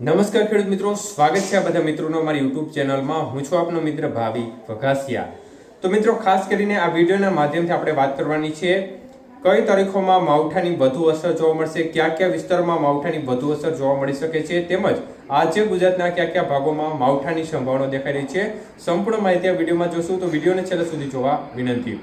નમસ્કાર ખેડૂત મિત્રો, સ્વાગત છે આ બધા મિત્રોનો અમારી યુટ્યુબ ચેનલમાં. હું છું આપનો મિત્ર ભાવિ વઘાસિયા. તો મિત્રો, ખાસ કરીને આ વિડીયોના માધ્યમથી આપણે વાત કરવાની છે, કઈ તારીખોમાં માવઠાની વધુ અસર જોવા મળશે, કયા કયા વિસ્તારમાં માવઠાની વધુ અસર જોવા મળી શકે છે, તેમજ આજે ગુજરાતના કયા કયા ભાગોમાં માવઠાની સંભાવના દેખાઈ રહી છે, સંપૂર્ણ માહિતી આ વિડીયોમાં જોશું. તો વિડીયોને છેલ્લે સુધી જોવા વિનંતી.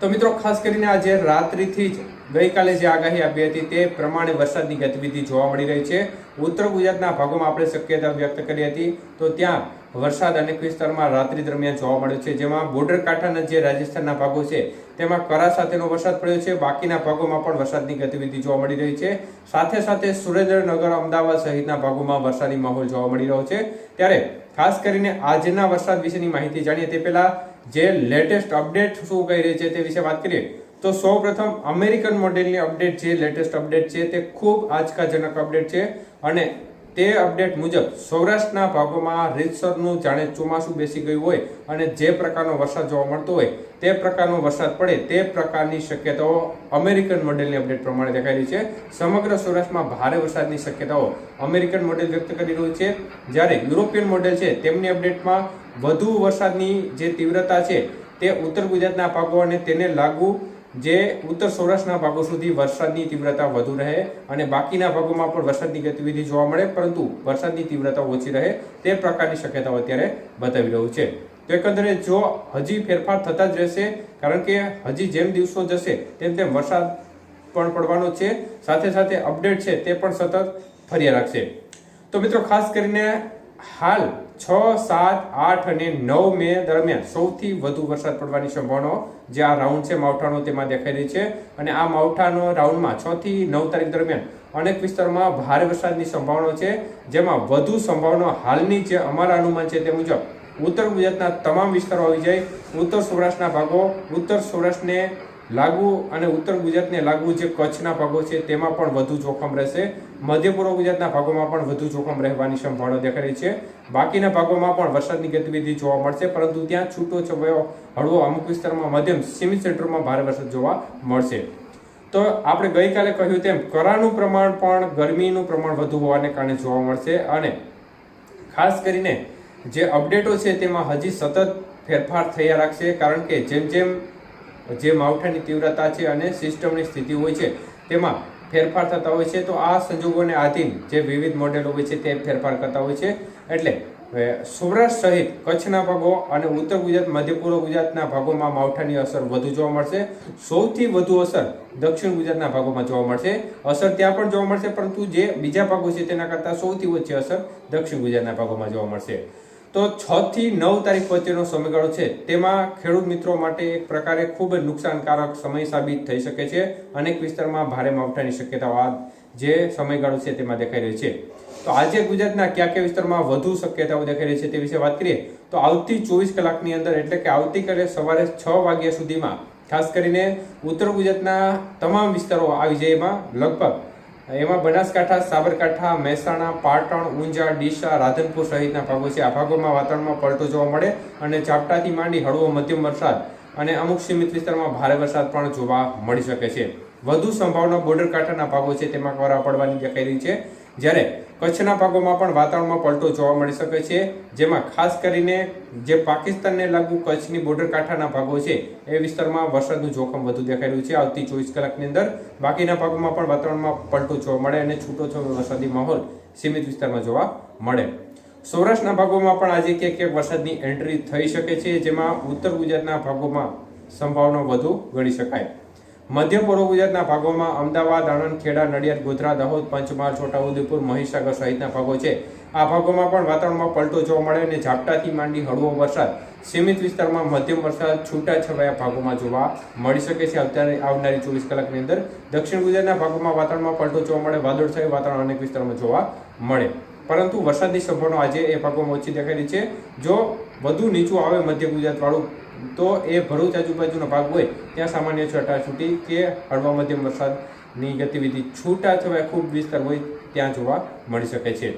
તો મિત્રો, ખાસ કરીને આજે રાત્રિથી જ ગઈકાલે જે આગાહી આપી હતી તે પ્રમાણે વરસાદની ગતિવિધિ જોવા મળી રહી છે. ઉત્તર ગુજરાતના ભાગોમાં આપણે શક્યતા વ્યક્ત કરી હતી તો ત્યાં વરસાદ અનેક વિસ્તારમાં રાત્રિ દરમિયાન જોવા મળ્યો છે. જેમાં બોર્ડર કાંઠાના જે રાજસ્થાનના ભાગો છે તેમાં કરા સાથેનો વરસાદ પડ્યો છે. બાકીના ભાગોમાં પણ વરસાદની ગતિવિધિ જોવા મળી રહી છે. સાથે સાથે સુરેન્દ્રનગર, અમદાવાદ સહિતના ભાગોમાં વરસાદી માહોલ જોવા મળી રહ્યો છે. ત્યારે ખાસ કરીને આજના વરસાદ વિશેની માહિતી જાણીએ તે પહેલાં જે લેટેસ્ટ અપડેટ શું કહી રહી છે તે વિશે વાત કરીએ. તો સૌ પ્રથમ અમેરિકન મોડેલની અપડેટ જે લેટેસ્ટ અપડેટ છે, તે ખૂબ આંચકાજનક અપડેટ છે અને તે અપડેટ મુજબ સૌરાષ્ટ્રના ભાગોમાં રીતસરનું જાણે ચોમાસું બેસી ગયું હોય અને જે પ્રકારનો વરસાદ જોવા મળતો હોય તે પ્રકારનો વરસાદ પડે તે પ્રકારની શક્યતાઓ અમેરિકન મોડેલની અપડેટ પ્રમાણે દેખાઈ છે. સમગ્ર સૌરાષ્ટ્રમાં ભારે વરસાદની શક્યતાઓ અમેરિકન મોડેલ વ્યક્ત કરી રહ્યું છે. જ્યારે યુરોપિયન મોડેલ છે, તેમની અપડેટમાં વધુ વરસાદની જે તીવ્રતા છે તે ઉત્તર ગુજરાતના ભાગો અને તેને લાગુ જે ઉત્તર સૌરાષ્ટ્રના ભાગો સુધી વરસાદની તીવ્રતા વધુ રહે અને બાકીના ભાગોમાં પણ વરસાદની ગતિવિધિ જોવા મળે, પરંતુ વરસાદની તીવ્રતા ઓછી રહે તે પ્રકારની શક્યતાઓ અત્યારે બતાવી રહ્યું છે. તો એકંદરે જો હજી ફેરફાર થતા જ રહેશે, કારણ કે હજી જેમ દિવસો જશે, તેમ તેમ વરસાદ પણ પડવાનો છે, સાથે સાથે અપડેટ છે તે પણ સતત ફર્યા રાખશે. તો મિત્રો, ખાસ કરીને હાલ છ, સાત, આઠ અને નવ મે દરમિયાન સૌથી વધુ વરસાદ પડવાની સંભાવનાઓ જે આ રાઉન્ડ છે માવઠાનો તેમાં દેખાઈ રહી છે. અને આ માવઠાનો રાઉન્ડમાં છ થી નવ તારીખ દરમિયાન અનેક વિસ્તારોમાં ભારે વરસાદની સંભાવનાઓ છે, જેમાં વધુ સંભાવના હાલની જે અમારા અનુમાન છે તે મુજબ ઉત્તર ગુજરાતના તમામ વિસ્તારો આવી જાય. ઉત્તર સૌરાષ્ટ્રના ભાગો, ઉત્તર સૌરાષ્ટ્રને લાગુ અને ઉત્તર ગુજરાતને લાગુ જે કચ્છના ભાગો છે, તેમાં પણ વધુ જોખમ રહેશે. મધ્ય પૂર્વ ગુજરાતના ભાગોમાં પણ વધુ જોખમ રહેવાની સંભાવના દેખાઈ છે. બાકીના ભાગોમાં પણ વરસાદની ગતિવિધિ જોવા મળશે, પરંતુ ત્યાં છૂટો છવાયો હળવો અમુક વિસ્તારમાં મધ્યમ સીમિત સેન્ટરમાં ભારે વરસાદ જોવા મળશે. તો આપણે ગઈકાલે કહ્યું તેમ, કરાનું પ્રમાણ પણ ગરમીનું પ્રમાણ વધુ હોવાને કારણે જોવા મળશે અને ખાસ કરીને જે અપડેટો છે, તેમાં હજી સતત ફેરફાર થયા રાખશે, કારણ કે જેમ જેમ જે માવઠાની તીવ્રતા છે અને સિસ્ટમની સ્થિતિ હોય છે, તેમાં ફેરફાર થતા હોય છે, તો આ સંજોગોને આધીન જે વિવિધ મોડેલો હોય છે, તે ફેરફાર કરતા હોય છે. એટલે સૌરાષ્ટ્ર સહિત કચ્છના ભાગો અને ઉત્તર ગુજરાત, મધ્ય પૂર્વ ગુજરાતના ભાગોમાં માવઠાની અસર વધુ જોવા મળશે. સૌથી વધુ અસર દક્ષિણ ગુજરાતના ભાગોમાં જોવા મળશે. અસર ત્યાં પણ જોવા મળશે, પરંતુ જે બીજા ભાગો છે, તેના કરતાં સૌથી ઓછી અસર દક્ષિણ ગુજરાતના ભાગોમાં જોવા મળશે. તો છ થી નવ તારીખ વચ્ચેનો સમયગાળો છે. તેમાં ખેડૂત મિત્રો માટે એક પ્રકારે ખૂબ જ નુકસાનકારક સમય સાબિત થઈ શકે છે. અનેક વિસ્તારમાં ભારે માવઠાની શક્યતાઓ જે સમયગાળો છે તેમાં દેખાઈ રહી છે. તો આજે ગુજરાતના કયા કયા વિસ્તારમાં વધુ શક્યતાઓ દેખાઈ રહી છે તે વિશે વાત કરીએ, તો આવતી ચોવીસ કલાકની અંદર એટલે કે આવતીકાલે સવારે છ વાગ્યા સુધીમાં ખાસ કરીને ઉત્તર ગુજરાતના તમામ વિસ્તારો આવી જાય એમાં લગભગ એમાં બનાસકાંઠા, સાબરકાંઠા, મહેસાણા, પાટણ, ઊંઝા, ડીસા, રાધનપુર સહિતના ભાગો છે. આ ભાગોમાં વાતાવરણમાં પલટો જોવા મળે અને ઝાપટાથી માંડી હળવો મધ્યમ વરસાદ અને અમુક સીમિત વિસ્તારમાં ભારે વરસાદ પણ જોવા મળી શકે છે. વધુ સંભાવના બોર્ડર કાંઠાના ભાગો છે. તેમાં કરા પડવાની દેખાઈ રહી છે. જ્યારે કચ્છના ભાગોમાં પણ વાતાવરણમાં પલટો જોવા મળી શકે છે. જેમાં ખાસ કરીને જે પાકિસ્તાનને લાગુ કચ્છની બોર્ડર કાંઠાના ભાગો છે, એ વિસ્તારમાં વરસાદનું જોખમ વધુ દેખાઈ છે. આવતી ચોવીસ કલાકની અંદર બાકીના ભાગોમાં પણ વાતાવરણમાં પલટો જોવા મળે અને છૂટો છો વરસાદી માહોલ સીમિત વિસ્તારમાં જોવા મળે. સૌરાષ્ટ્રના ભાગોમાં પણ આજે ક્યાંક ક્યાંક વરસાદની એન્ટ્રી થઈ શકે છે, જેમાં ઉત્તર ગુજરાતના ભાગોમાં સંભાવના વધુ ગણી શકાય. મધ્ય પૂર્વ ગુજરાતના ભાગોમાં અમદાવાદ આણંદ ખેડા નડિયાદ, ગોધરા, દાહોદ, પંચમહાલ, છોટાઉદેપુર, મહીસાગર સહિતના ભાગો છે. આ ભાગોમાં પણ વાતાવરણમાં પલટો જોવા મળે અને ઝાપટાથી માંડી હળવો વરસાદ. સીમિત વિસ્તારમાં મધ્યમ વરસાદ છૂટા છવાયા ભાગોમાં જોવા મળી શકે છે. અત્યારે આવનારી ચોવીસ કલાકની અંદર દક્ષિણ ગુજરાતના ભાગોમાં વાતાવરણમાં પલટો જોવા મળે, વાદળછાયું વાતાવરણ અનેક વિસ્તારોમાં જોવા મળે. પરંતુ વરસાદની સંભાવના આજે એ ભાગોમાં ઓછી દેખાઈ રહી છે. જો વધુ નીચું આવે મધ્ય ગુજરાત વાળું તો એ ભરૂચ આજુબાજુનો ભાગ હોય, ત્યાં સામાન્ય છૂટી કે હળવા મધ્યમ વરસાદની ગતિવિધિ છૂટા છવાય ખૂબ વિસ્તાર હોય, ત્યાં જોવા મળી શકે છે.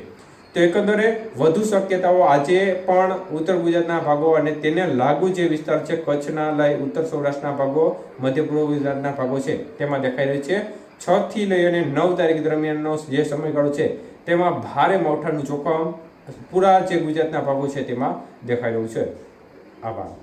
તો એકંદરે વધુ શક્યતાઓ આજે પણ ઉત્તર ગુજરાતના ભાગો અને તેને લાગુ જે વિસ્તાર છે, કચ્છના લઈ ઉત્તર સૌરાષ્ટ્રના ભાગો મધ્ય પૂર્વ ગુજરાતના ભાગો છે, તેમાં દેખાઈ રહ્યું છે, છ થી લઈ અને નવ તારીખ દરમિયાનનો જે સમયગાળો છે, તેમાં ભારે માવઠાનું જોખમ પૂરા જે ગુજરાતના ભાગો છે, તેમાં દેખાઈ રહ્યું છે. આભાર.